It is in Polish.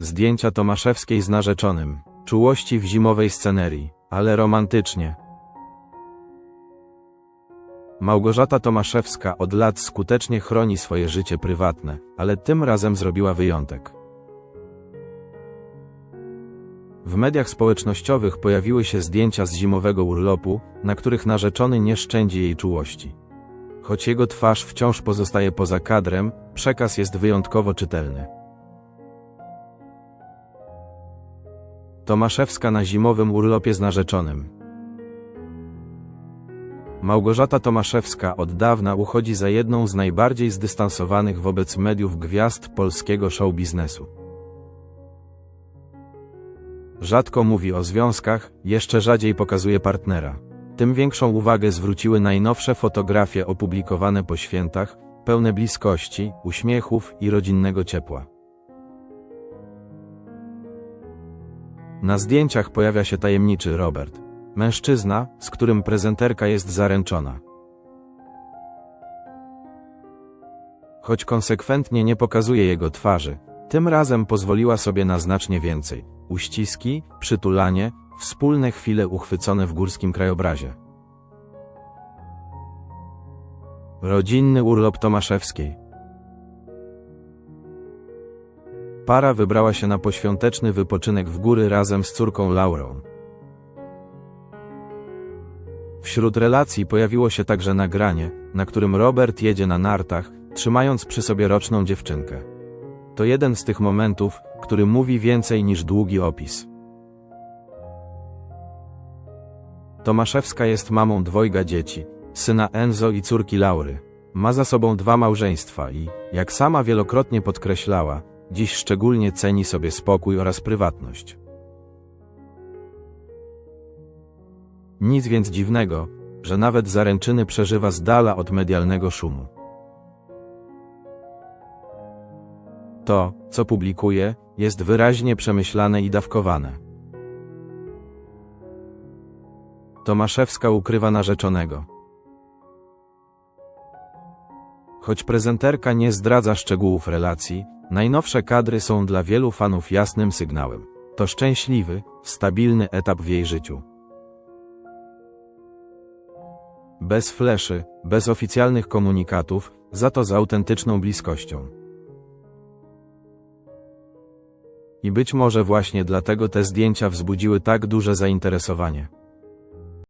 Zdjęcia Tomaszewskiej z narzeczonym. Czułości w zimowej scenerii, ale romantycznie. Małgorzata Tomaszewska od lat skutecznie chroni swoje życie prywatne, ale tym razem zrobiła wyjątek. W mediach społecznościowych pojawiły się zdjęcia z zimowego urlopu, na których narzeczony nie szczędzi jej czułości. Choć jego twarz wciąż pozostaje poza kadrem, przekaz jest wyjątkowo czytelny. Tomaszewska na zimowym urlopie z narzeczonym. Małgorzata Tomaszewska od dawna uchodzi za jedną z najbardziej zdystansowanych wobec mediów gwiazd polskiego show biznesu. Rzadko mówi o związkach, jeszcze rzadziej pokazuje partnera. Tym większą uwagę zwróciły najnowsze fotografie opublikowane po świętach, pełne bliskości, uśmiechów i rodzinnego ciepła. Na zdjęciach pojawia się tajemniczy Robert. Mężczyzna, z którym prezenterka jest zaręczona. Choć konsekwentnie nie pokazuje jego twarzy, tym razem pozwoliła sobie na znacznie więcej. Uściski, przytulanie, wspólne chwile uchwycone w górskim krajobrazie. Rodzinny urlop Tomaszewskiej. Para wybrała się na poświąteczny wypoczynek w góry razem z córką Laurą. Wśród relacji pojawiło się także nagranie, na którym Robert jedzie na nartach, trzymając przy sobie roczną dziewczynkę. To jeden z tych momentów, który mówi więcej niż długi opis. Tomaszewska jest mamą dwojga dzieci, syna Enzo i córki Laury. Ma za sobą dwa małżeństwa i, jak sama wielokrotnie podkreślała, dziś szczególnie ceni sobie spokój oraz prywatność. Nic więc dziwnego, że nawet zaręczyny przeżywa z dala od medialnego szumu. To, co publikuje, jest wyraźnie przemyślane i dawkowane. Tomaszewska ukrywa narzeczonego. Choć prezenterka nie zdradza szczegółów relacji, najnowsze kadry są dla wielu fanów jasnym sygnałem. To szczęśliwy, stabilny etap w jej życiu. Bez fleszy, bez oficjalnych komunikatów, za to z autentyczną bliskością. I być może właśnie dlatego te zdjęcia wzbudziły tak duże zainteresowanie.